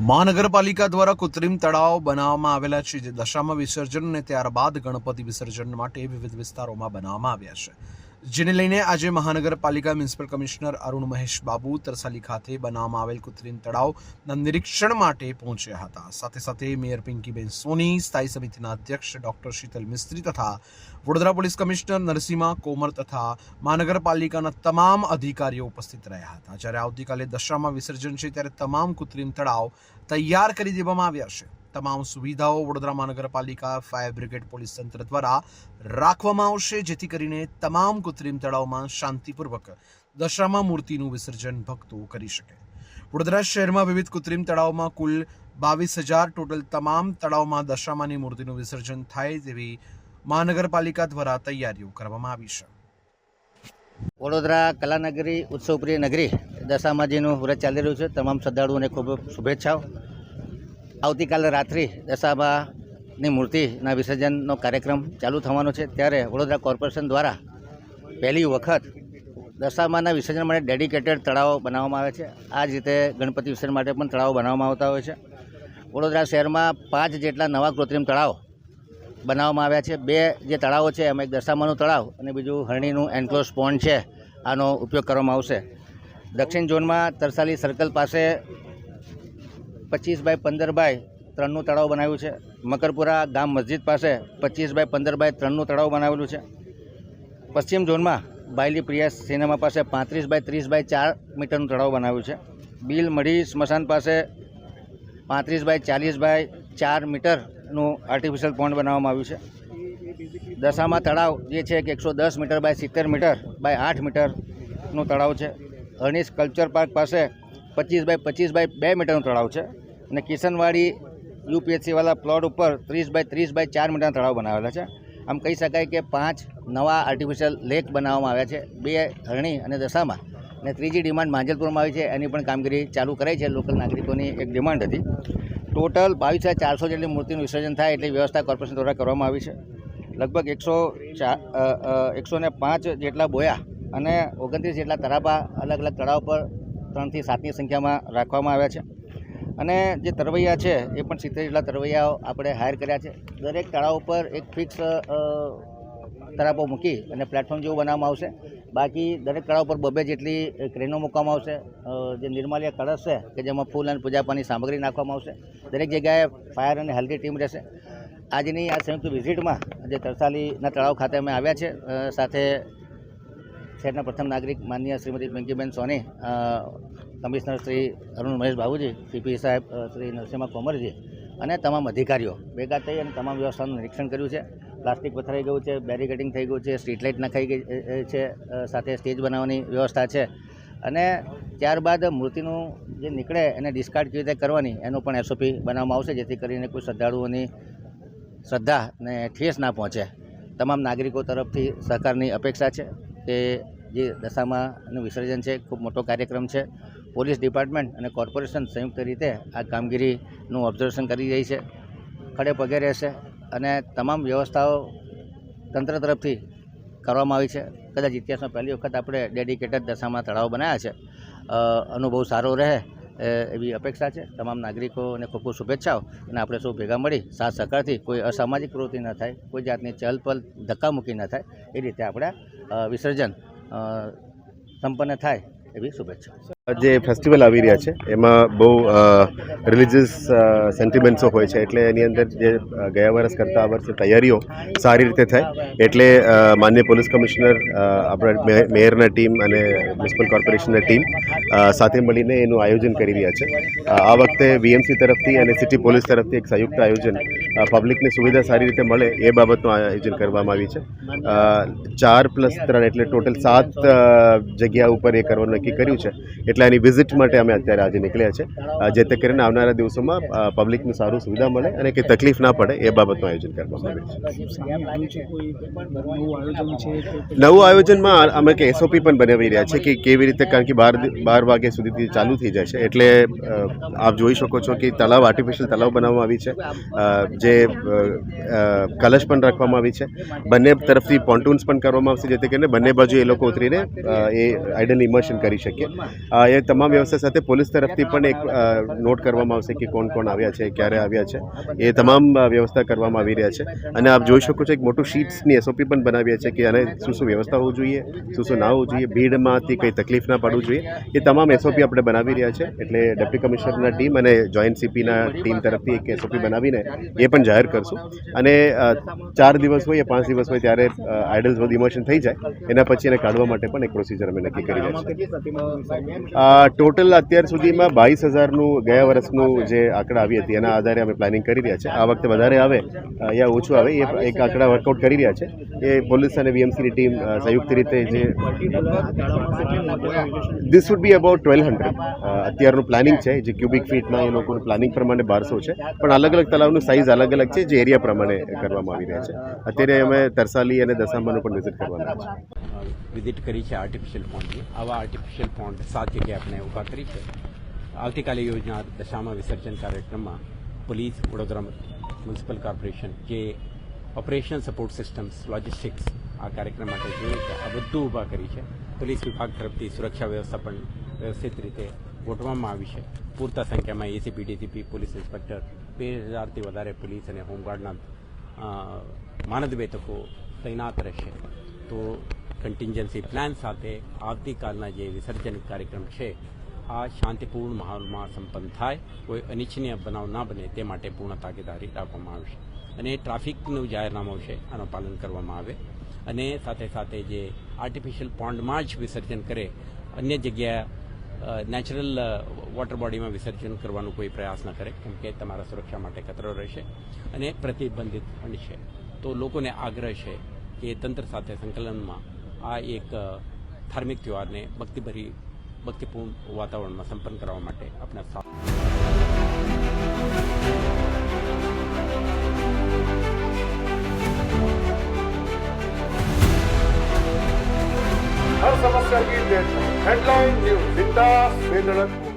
મહાનગરપાલિકા દ્વારા કૃત્રિમ તળાવ બનાવવામાં આવેલા છે, જે દશામાં વિસર્જન અને ત્યારબાદ ગણપતિ વિસર્જન માટે વિવિધ વિસ્તારોમાં બનાવવામાં આવ્યા છે. જેને લઈને આજે મહાનગરપાલિકા મ્યુનિસિપલ કમિશનર અરુણ મહેશ બાબુ તરસાલી ખાતે બનાવવામાં આવેલ કૃત્રિમ તળાવના નિરીક્ષણ માટે પહોંચ્યા હતા. સાથે સાથે મેયર પિંકીબેન સોની, સ્થાયી સમિતિના અધ્યક્ષ ડોક્ટર શીતલ મિસ્ત્રી તથા વડોદરા પોલીસ કમિશનર નરસિંહા કોમર તથા મહાનગરપાલિકાના તમામ અધિકારીઓ ઉપસ્થિત રહ્યા હતા. જ્યારે આવતીકાલે દશરામાં વિસર્જન છે, ત્યારે તમામ કૃત્રિમ તળાવ તૈયાર કરી દેવામાં આવ્યા છે. તમામ સુવિધાઓ વડોદરા મહાનગરપાલિકા ફાયર બ્રિગેડ પોલીસ તંત્ર દ્વારા રાખવામાં આવશે, જેથી કરીને તમામ કૃત્રિમ તળાવમાં શાંતિપૂર્વક દશામાં મૂર્તિનું વિસર્જન ભક્તો કરી શકે. વડોદરા શહેરમાં વિવિધ કૃત્રિમ તળાવમાં કુલ બાવીસ હજાર ટોટલ તમામ તળાવમાં દશામાની મૂર્તિનું વિસર્જન થાય તેવી મહાનગરપાલિકા દ્વારા તૈયારીઓ કરવામાં આવી છે. વડોદરા કલાનગરી ઉત્સવપ્રિય નગરી દશામાજીનું વ્રત ચાલી રહ્યું છે. તમામ શ્રદ્ધાળુઓને ખૂબ શુભેચ્છાઓ. આવતીકાલે રાત્રિ દશાબાની મૂર્તિના વિસર્જનનો કાર્યક્રમ ચાલુ થવાનો છે. ત્યારે વડોદરા કોર્પોરેશન દ્વારા પહેલી વખત દશામાના વિસર્જન માટે ડેડિકેટેડ તળાવો બનાવવામાં આવે છે. આ જ રીતે ગણપતિ વિસર્જન માટે પણ તળાવો બનાવવામાં આવતા હોય છે. વડોદરા શહેરમાં પાંચ જેટલા નવા કૃત્રિમ તળાવ બનાવવામાં આવ્યા છે. બે જે તળાવો છે, એમાં એક દશામાનું તળાવ અને બીજું હરણીનું એન્ક્લોઝ પોન્ડ છે. આનો ઉપયોગ કરવામાં આવશે. દક્ષિણ ઝોનમાં તરસાલી સર્કલ પાસે પચીસ બાય પંદર બાય ત્રણનું તળાવ બનાવ્યું છે. મકરપુરા ગામ મસ્જિદ પાસે પચીસ બાય પંદર બાય ત્રણનું તળાવ બનાવેલું છે. પશ્ચિમ ઝોનમાં બાયલી પ્રિયાસ સિનેમા પાસે પાંત્રીસ બાય ત્રીસ બાય ચાર મીટરનું તળાવ બનાવ્યું છે. બિલ મઢી સ્મશાન પાસે પાંત્રીસ બાય ચાલીસ બાય ચાર મીટરનું આર્ટિફિશિયલ પોન્ડ બનાવવામાં આવ્યું છે. દશામાં તળાવ જે છે કે એકસો દસ મીટર બાય સિત્તેર મીટર બાય આઠ મીટરનું તળાવ છે. અર્નિસ કલ્ચર પાર્ક પાસે પચીસ બાય પચીસ બાય બે મીટરનું તળાવ છે. અને કિશનવાડી યુપીએસસીવાળા પ્લોટ ઉપર ત્રીસ બાય ત્રીસ બાય ચાર મીટરના તળાવ બનાવેલા છે. આમ કહી શકાય કે પાંચ નવા આર્ટિફિશિયલ લેક બનાવવામાં આવ્યા છે. બે હરણી અને દશામાં અને ત્રીજી ડિમાન્ડ માંજલપુરમાં આવી છે. એની પણ કામગીરી ચાલુ કરાઈ છે. લોકલ નાગરિકોની એક ડિમાન્ડ હતી. ટોટલ બાવીસ હજાર ચારસો જેટલી મૂર્તિનું વિસર્જન થાય એટલી વ્યવસ્થા કોર્પોરેશન દ્વારા કરવામાં આવી છે. લગભગ એકસો એકસો ને પાંચ જેટલા બોયા અને ઓગણત્રીસ જેટલા તરાપા અલગ અલગ તળાવ પર ત્રણથી સાતની સંખ્યામાં રાખવામાં આવ્યા છે. અને જે તરવૈયા છે, એ પણ સિત્તેર જેટલા તરવૈયાઓ આપણે હાયર કર્યા છે. દરેક તળાવ ઉપર એક ફિક્સ તરાપો મૂકી અને પ્લેટફોર્મ જેવું બનાવવામાં આવશે. બાકી દરેક તળાવ પર બબે જેટલી ક્રેનો મૂકવામાં આવશે જે નિર્માલ્ય કળશ છે, કે જેમાં ફૂલ અને પૂજાપાની સામગ્રી નાખવામાં આવશે. દરેક જગ્યાએ ફાયર અને હેલ્ધી ટીમ રહેશે. આજની આ સંયુક્ત વિઝિટમાં જે તરસાલીના તળાવ ખાતે અમે આવ્યા છે સાથે શહેરના પ્રથમ નાગરિક માનનીય શ્રીમતી પિંકીબેન સોની કમિશનર શ્રી અરુણ મહેશ બાબુજી, સીપી સાહેબ શ્રી નરસિંહ કોમરજી અને તમામ અધિકારીઓ ભેગા થઈ અને તમામ વ્યવસ્થાનું નિરીક્ષણ કર્યું છે. પ્લાસ્ટિક પથરાઈ ગયું છે, બેરિકેડિંગ થઈ ગયું છે, સ્ટ્રીટ લાઇટ નખાઈ ગઈ છે સાથે સ્ટેજ બનાવવાની વ્યવસ્થા છે. અને ત્યારબાદ મૂર્તિનું જે નીકળે એને ડિસ્કાર્ડ કેવી રીતે કરવાની એનું પણ એસઓપી બનાવવામાં આવશે, જેથી કરીને કોઈ શ્રદ્ધાળુઓની શ્રદ્ધા ને ઠેસ ના પહોંચે. તમામ નાગરિકો તરફથી સહકારની અપેક્ષા છે કે જે દશામાનું વિસર્જન છે, ખૂબ મોટો કાર્યક્રમ છે. પોલીસ ડિપાર્ટમેન્ટ અને કોર્પોરેશન સંયુક્ત રીતે આ કામગીરીનું ઓબ્ઝર્વેશન કરી રહી છે. ખડે પગે રહેશે અને તમામ વ્યવસ્થાઓ તંત્ર તરફથી કરવામાં આવી છે. કદાચ ઇતિહાસમાં પહેલી વખત આપણે ડેડિકેટેડ દશામાં તળાવ બનાવ્યા છે. અનુભવ સારો રહે એવી અપેક્ષા છે. તમામ નાગરિકોને ખૂબ ખૂબ શુભેચ્છાઓ અને આપણે સૌ ભેગા મળી સાથ સહકારથી કોઈ અસામાજિક પ્રવૃત્તિ ન થાય, કોઈ જાતની ચહલપહલ ધક્કામુક્કી ન થાય, એ રીતે આપણે વિસર્જન સંપન્ન થાય. એવી શુભેચ્છા જે ફેસ્ટિવલ આવી રહ્યા છે, એમાં બહુ રિલિજિયસ સેન્ટિમેન્ટ્સો હોય છે. એટલે એની અંદર જે ગયા વર્ષ કરતાં આ વર્ષે તૈયારીઓ સારી રીતે થાય. એટલે માન્ય પોલીસ કમિશનર આપણા મેયરના ટીમ અને મ્યુનિસિપલ કોર્પોરેશનના ટીમ સાથે મળીને એનું આયોજન કરી રહ્યા છે. આ વખતે વીએમસી તરફથી અને સિટી પોલીસ તરફથી એક સંયુક્ત આયોજન પબ્લિકને સુવિધા સારી રીતે મળે એ બાબતનું આયોજન કરવામાં આવ્યું છે. ચાર પ્લસ ત્રણ એટલે ટોટલ સાત જગ્યા ઉપર એ કરવાનું નક્કી કર્યું છે. એટલે એની વિઝિટ માટે અમે અત્યારે આજે નીકળ્યા છે. જે જેથી કરીને આવનારા દિવસોમાં પબ્લિકને સારું સુવિધા મળે અને કંઈ તકલીફ ના પડે એ બાબતનું આયોજન કરવામાં આવ્યું છે. નવું આયોજનમાં અમે કે એસઓપી પણ બનાવી રહ્યા છે કે કેવી રીતે, કારણ કે બાર બાર વાગ્યા સુધીથી ચાલુ થઈ જાય છે એટલે આપ જોઈ શકો છો કે તળાવ આર્ટિફિશિયલ તળાવ બનાવવામાં આવી છે. જે કલશ પણ રાખવામાં આવી છે. બંને તરફથી પોન્ટૂન્સ પણ કરવામાં આવશે, જેથી કરીને બંને બાજુ એ લોકો ઉતરીને એ આઈડલ ઇમર્શન કરી શકે. એ તમામ વ્યવસ્થા સાથે પોલીસ તરફથી પણ એક નોટ કરવામાં આવશે કે કોણ કોણ આવ્યા છે, ક્યારે આવ્યા છે. એ તમામ વ્યવસ્થા કરવામાં આવી રહ્યા છે. અને આપ જોઈ શકો છો એક મોટું શીટ્સની એસઓપી પણ બનાવીએ છે કે આને શું શું વ્યવસ્થા હોવું જોઈએ, શું શું ના હોવું જોઈએ, ભીડમાંથી કંઈ તકલીફ ના પડવું જોઈએ. એ તમામ એસઓપી આપણે બનાવી રહ્યા છે. એટલે ડેપ્યુટી કમિશનરના ટીમ અને જોઈન્ટ સીપીના ટીમ તરફથી એક એસઓપી બનાવીને એ પણ જાહેર કરશું. અને ચાર દિવસ હોય પાંચ દિવસ હોય ત્યારે આઇડલ્સ બધું ઇમોશન થઈ જાય. એના પછી એને કાઢવા માટે પણ એક પ્રોસિજર અમે નક્કી કરી રહ્યા ટોટલ અત્યાર સુધીમાં બાવીસ હજારનું ગયા વર્ષનું જે આંકડા આવી હતી, એના આધારે અમે પ્લાનિંગ કરી રહ્યા છે આ વખતે વધારે આવે યા ઓછું આવે, એ એક આંકડા વર્કઆઉટ કરી રહ્યા છે. એ પોલીસ અને વીએમસીની ટીમ સંયુક્ત રીતે જે this would be about twelve hundred અત્યારનું પ્લાનિંગ છે, જે ક્યુબિક ફીટમાં એ લોકોનું પ્લાનિંગ પ્રમાણે બારસો છે. પણ અલગ અલગ તલાવનું સાઇઝ અલગ અલગ છે, જે એરિયા પ્રમાણે કરવામાં આવી રહ્યા છે. અત્યારે અમે તરસાલી અને દસામાનું પણ વિઝિટ કરવાના છે વિઝિટ કરી છે આર્ટિફિશિયલ પોન્ડની આવા આર્ટિફિશિયલ પોન્ડ સાત જગ્યાએ આપણે ઊભા કરી છે, આવતીકાલે યોજના દશામાં વિસર્જન કાર્યક્રમમાં પોલીસ, વડોદરા મ્યુનિસિપલ કોર્પોરેશન જે ઓપરેશન સપોર્ટ સિસ્ટમ્સ લોજિસ્ટિક્સ આ કાર્યક્રમ માટે જોઈએ છે, આ બધું ઊભા કરી છે. પોલીસ વિભાગ તરફથી સુરક્ષા વ્યવસ્થા પણ વ્યવસ્થિત રીતે ગોઠવવામાં આવી છે. પૂરતા સંખ્યામાં એસીપી ડીસીપી પોલીસ ઇન્સ્પેક્ટર બે હજારથી વધારે પોલીસ અને હોમગાર્ડના અ, માનદવેતકો તૈનાત રહેશે. તો કન્ટિન્જન્સી પ્લાન સાથે આવતીકાલના જે વિસર્જન કાર્યક્રમ છે આ શાંતિપૂર્ણ માહોલમાં સંપન્ન થાય કોઈ અનિચ્છનીય બનાવ ના બને તે માટે પૂર્ણ તાકેદારી રાખવામાં આવશે અને ટ્રાફિકનું જાહેરનામું છે આનું પાલન કરવામાં આવે. અને સાથે સાથે જે આર્ટિફિશિયલ પોન્ડમાં જ વિસર્જન કરે અન્ય જગ્યાએ નેચરલ વોટર બોડીમાં વિસર્જન કરવાનો કોઈ પ્રયાસ ન કરે, કેમ કે તમારા સુરક્ષા માટે ખતરો રહેશે અને પ્રતિબંધિત પણ છે. તો લોકોને આગ્રહ છે કે તંત્ર સાથે સંકલનમાં આ એક ધાર્મિક તહેવારને ભક્તિભરી, ભક્તિપૂર્ણ વાતાવરણમાં સંપન્ન કરવા માટે આપણા હેડલાઇન ન્યૂઝ વિંડા મેદળક